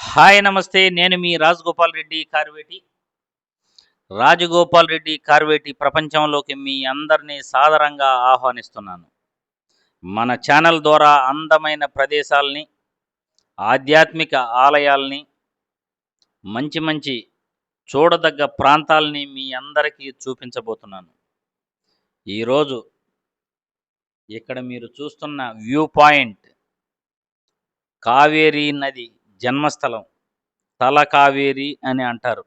Hi నమస్తే. నేను మీ రాజగోపాల్ రెడ్డి కార్వేటి. రాజగోపాల్ రెడ్డి కార్వేటి ప్రపంచంలోకి మీ అందరినీ సాదరంగా ఆహ్వానిస్తున్నాను. మన ఛానల్ ద్వారా అందమైన ప్రదేశాలని ఆధ్యాత్మిక ఆలయాల్ని మంచి మంచి చూడదగ్గ ప్రాంతాలని మీ అందరికీ చూపించబోతున్నాను. ఈరోజు ఇక్కడ మీరు చూస్తున్న వ్యూ పాయింట్ కావేరీ నది జన్మస్థలం. తలకావేరి అని అంటారు.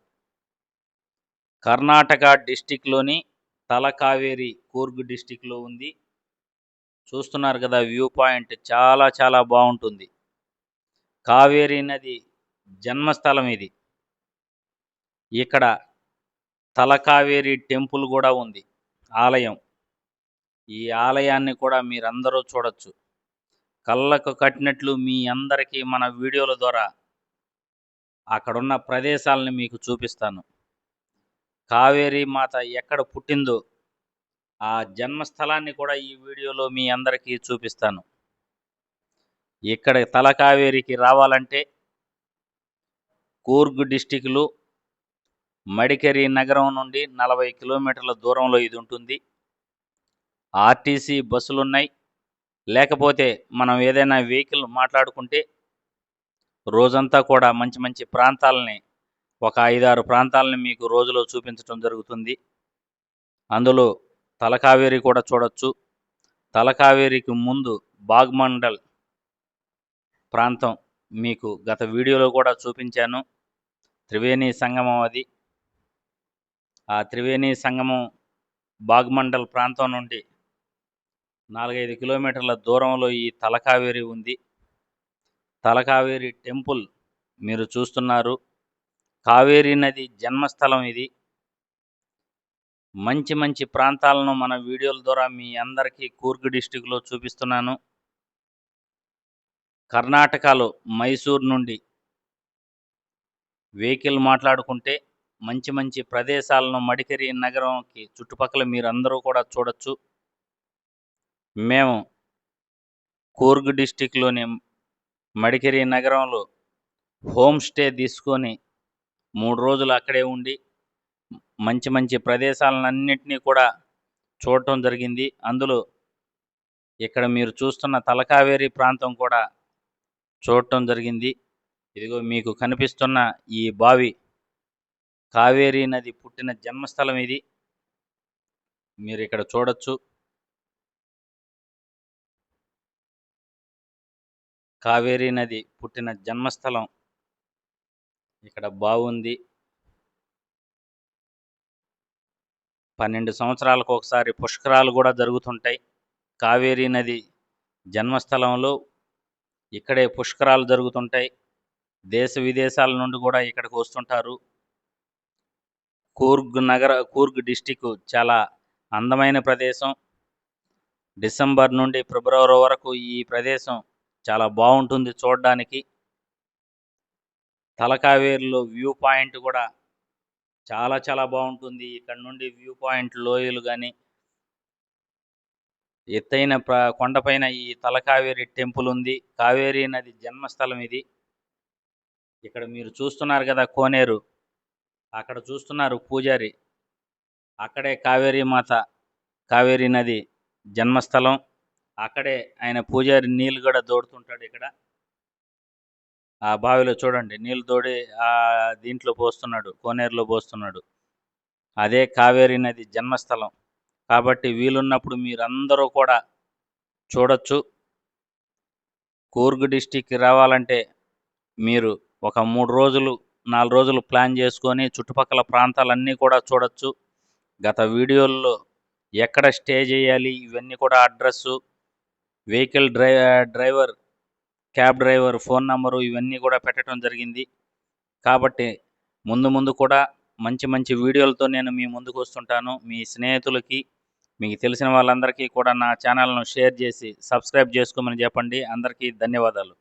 కర్ణాటక డిస్టిక్లోని తలకావేరి కూర్గ్ డిస్టిక్లో ఉంది. చూస్తున్నారు కదా వ్యూ పాయింట్ చాలా చాలా బాగుంటుంది. కావేరి నది జన్మస్థలం ఇది. ఇక్కడ తలకావేరి టెంపుల్ కూడా ఉంది. ఆలయం. ఈ ఆలయాన్ని కూడా మీరందరూ చూడొచ్చు. కళ్ళకు కట్టినట్లు మీ అందరికీ మన వీడియోల ద్వారా అక్కడున్న ప్రదేశాలను మీకు చూపిస్తాను. కావేరీ మాత ఎక్కడ పుట్టిందో ఆ జన్మస్థలాన్ని కూడా ఈ వీడియోలో మీ అందరికీ చూపిస్తాను. ఇక్కడ తల కావేరికి రావాలంటే కూర్గ్ డిస్టిక్లో మడికేరి నగరం నుండి నలభై కిలోమీటర్ల దూరంలో ఇది ఉంటుంది. ఆర్టీసీ బస్సులు ఉన్నాయి లేకపోతే మనం ఏదైనా వెహికల్ మాట్లాడుకుంటే రోజంతా కూడా మంచి మంచి ప్రాంతాలని ఒక ఐదారు ప్రాంతాలని మీకు రోజులో చూపించడం జరుగుతుంది. అందులో తలకావేరి కూడా చూడొచ్చు. తలకావేరికి ముందు బాగ్మండల్ ప్రాంతం మీకు గత వీడియోలో కూడా చూపించాను. త్రివేణి సంగమం అది. ఆ త్రివేణి సంగమం బాగ్మండల్ ప్రాంతం నుండి నాలుగైదు కిలోమీటర్ల దూరంలో ఈ తలకావేరి ఉంది. తలకావేరి టెంపుల్ మీరు చూస్తున్నారు. కావేరీ నది జన్మస్థలం ఇది. మంచి మంచి ప్రాంతాలను మన వీడియోల ద్వారా మీ అందరికీ కూర్గ్ డిస్టిక్లో చూపిస్తున్నాను. కర్ణాటకలో మైసూర్ నుండి వెహికల్ మాట్లాడుకుంటే మంచి మంచి ప్రదేశాలను మడికరి నగరంకి చుట్టుపక్కల మీరు అందరూ కూడా చూడొచ్చు. మేము కూర్గ్ డిస్టిక్లోని మడికేరి నగరంలో హోమ్ స్టే తీసుకొని మూడు రోజులు అక్కడే ఉండి మంచి మంచి ప్రదేశాలన్నింటినీ కూడా చూడటం జరిగింది. అందులో ఇక్కడ మీరు చూస్తున్న తలకావేరి ప్రాంతం కూడా చూడటం జరిగింది. ఇదిగో మీకు కనిపిస్తున్న ఈ బావి కావేరీ నది పుట్టిన జన్మస్థలం ఇది. మీరు ఇక్కడ చూడొచ్చు. కావేరీ నది పుట్టిన జన్మస్థలం. ఇక్కడ బాగుంది పన్నెండు సంవత్సరాలకు ఒకసారి పుష్కరాలు కూడా జరుగుతుంటాయి. కావేరీ నది జన్మస్థలంలో ఇక్కడే పుష్కరాలు జరుగుతుంటాయి. దేశ విదేశాల నుండి కూడా ఇక్కడికి వస్తుంటారు. కూర్గ్ నగర కూర్గ్ డిస్టిక్ చాలా అందమైన ప్రదేశం. డిసెంబర్ నుండి ఫిబ్రవరి వరకు ఈ ప్రదేశం చాలా బాగుంటుంది చూడడానికి. తలకావేరిలో వ్యూ పాయింట్ కూడా చాలా చాలా బాగుంటుంది. ఇక్కడ నుండి వ్యూ పాయింట్ లోయలు కానీ ఎత్తైన ప్ర కొండపైన ఈ తలకావేరి టెంపుల్ ఉంది. కావేరీ నది జన్మస్థలం ఇది. ఇక్కడ మీరు చూస్తున్నారు కదా కోనేరు. అక్కడ చూస్తున్నారు పూజారి. అక్కడే కావేరీ మాత కావేరీ నది జన్మస్థలం. అక్కడే ఆయన పూజారి నీళ్ళు కూడా దోడుతుంటాడు ఇక్కడ. ఆ బావిలో చూడండి నీళ్ళు తోడి ఆ దీంట్లో పోస్తున్నాడు కోనేరులో పోస్తున్నాడు. అదే కావేరీ నది జన్మస్థలం. కాబట్టి వీలున్నప్పుడు మీరందరూ కూడా చూడొచ్చు. కూర్గ్ డిస్టిక్కి రావాలంటే మీరు ఒక మూడు రోజులు నాలుగు రోజులు ప్లాన్ చేసుకొని చుట్టుపక్కల ప్రాంతాలన్నీ కూడా చూడొచ్చు. గత వీడియోల్లో ఎక్కడ స్టే చేయాలి ఇవన్నీ కూడా address vehicle dry driver cab driver phone number ఇవన్నీ కూడా పెట్టడం జరిగింది. కాబట్టి ముందు ముందు కూడా మంచి మంచి వీడియోలతో నేను మీ ముందుకు వస్తుంటాను. మీ స్నేహితులకి మీకు తెలిసిన వాళ్ళందరికీ కూడా నా ఛానల్ను షేర్ చేసి సబ్స్క్రైబ్ చేసుకోమని చెప్పండి. అందరికీ ధన్యవాదాలు.